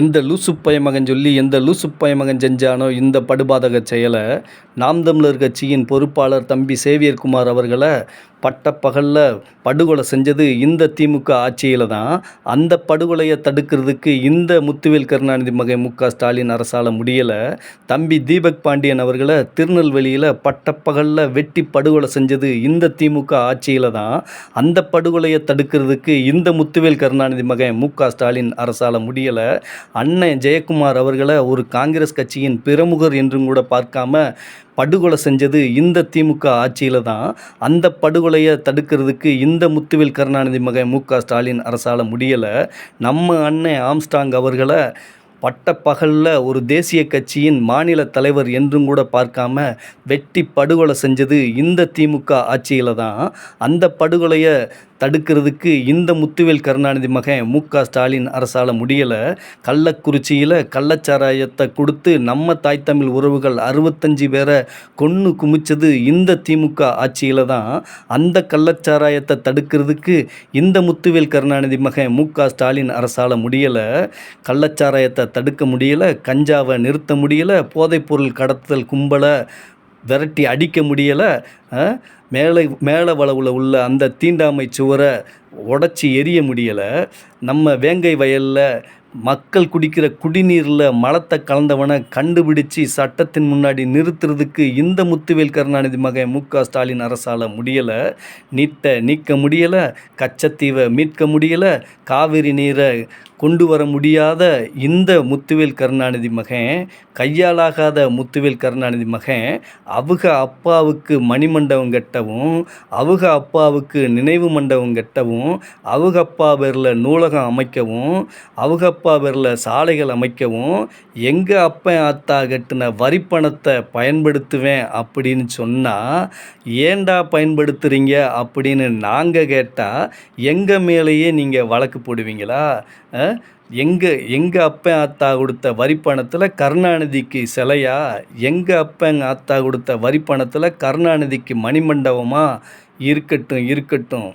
எந்த லூசு மகன் சொல்லி எந்த லூசு மகன் செஞ்சானோ இந்த படுபாதக செயலை நாம் தமிழர் கட்சியின் பொறுப்பாளர் தம்பி சேவியர் குமார் அவர்களை பட்டப்பகலில் படுகொலை செஞ்சது இந்த திமுக ஆட்சியில் தான். அந்த படுகொலையை தடுக்கிறதுக்கு இந்த முத்துவேல் கருணாநிதி மகன் மு க ஸ்டாலின் அரசால் முடியலை. தம்பி தீபக் பாண்டியன் அவர்களை திருநெல்வேலியில் பட்டப்பகலில் வெட்டி படுகொலை செஞ்சது இந்த திமுக ஆட்சியில் தான். அந்த படுகொலையை தடுக்கிறதுக்கு இந்த முத்துவேல் கருணாநிதி மகன் மு க ஸ்டாலின் அரசால் முடியலை. அண்ணன் ஜெயக்குமார் அவர்களை ஒரு காங்கிரஸ் கட்சியின் பிரமுகர் என்றும் கூட பார்க்காம படுகொலை செஞ்சது இந்த திமுக ஆட்சியில் தான். அந்த படுகொலையை தடுக்கிறதுக்கு இந்த முத்துவேல் கருணாநிதி மகன் மு க ஸ்டாலின் அரசால் முடியலை. நம்ம அண்ணன் ஆம்ஸ்டாங் அவர்களை பட்டப்பகலில் ஒரு தேசிய கட்சியின் மாநில தலைவர் என்றும் கூட பார்க்காம வெட்டி படுகொலை செஞ்சது இந்த திமுக ஆட்சியில் தான். அந்த படுகொலையை தடுக்கிறதுக்கு இந்த முத்துவேல் கருணாநிதி மகன் மு க ஸ்டாலின் அரசால் முடியலை. கள்ளக்குறிச்சியில் கள்ளச்சாராயத்தை கொடுத்து நம்ம தாய் தமிழ் உறவுகள் அறுபத்தஞ்சு பேரை கொன்று குமிச்சது இந்த திமுக ஆட்சியில் தான். அந்த கள்ளச்சாராயத்தை தடுக்கிறதுக்கு இந்த முத்துவேல் கருணாநிதி மகன் மு க ஸ்டாலின் அரசால் முடியலை. கள்ளச்சாராயத்தை தடுக்க முடியலை கஞ்சாவை நிறுத்த முடியலை போதைப்பொருள் கடத்தல் கும்பலை விரட்டி அடிக்க முடியலை மேலே மேலே வளவில் உள்ள அந்த தீண்டாமை சுவரை உடச்சி எரிய முடியலை. நம்ம வேங்கை வயலில் மக்கள் குடிக்கிற குடிநீரில் மலத்தை கலந்தவனை கண்டுபிடிச்சு சட்டத்தின் முன்னாடி நிறுத்துறதுக்கு இந்த முத்துவேல் கருணாநிதி மகன் மு. க. ஸ்டாலின் அரசால் முடியலை. நீட்டை நீக்க முடியலை கச்சத்தீவை மீட்க முடியலை காவிரி நீரை கொண்டு வர முடியாத இந்த முத்துவேல் கருணாநிதி மகன் கையாலாகாத முத்துவேல் கருணாநிதி மகன் அவங்க அப்பாவுக்கு மணிமண்டபம் கட்டவும் அவங்க அப்பாவுக்கு நினைவு மண்டபம் கட்டவும் அவங்க அப்பா பேரில் நூலகம் அமைக்கவும் அவங்க அப்பா பேரில் சாலைகள் அமைக்கவும் எங்கள் அப்பன் ஆத்தா கட்டின வரிப்பணத்தை பயன்படுத்துவேன் அப்படின்னு சொன்னால் ஏன்டா பயன்படுத்துகிறீங்க அப்படின்னு நாங்கள் கேட்டால் எங்கள் மேலேயே நீங்கள் வழக்கு போடுவீங்களா? எங்கள் எங்கள் அப்பன் ஆத்தா கொடுத்த வரிப்பணத்தில் கருணாநிதிக்கு சிலையா? எங்கள் அப்பன் ஆத்தா கொடுத்த வரிப்பணத்தில் கருணாநிதிக்கு மணிமண்டபமாக இருக்கட்டும் இருக்கட்டும்.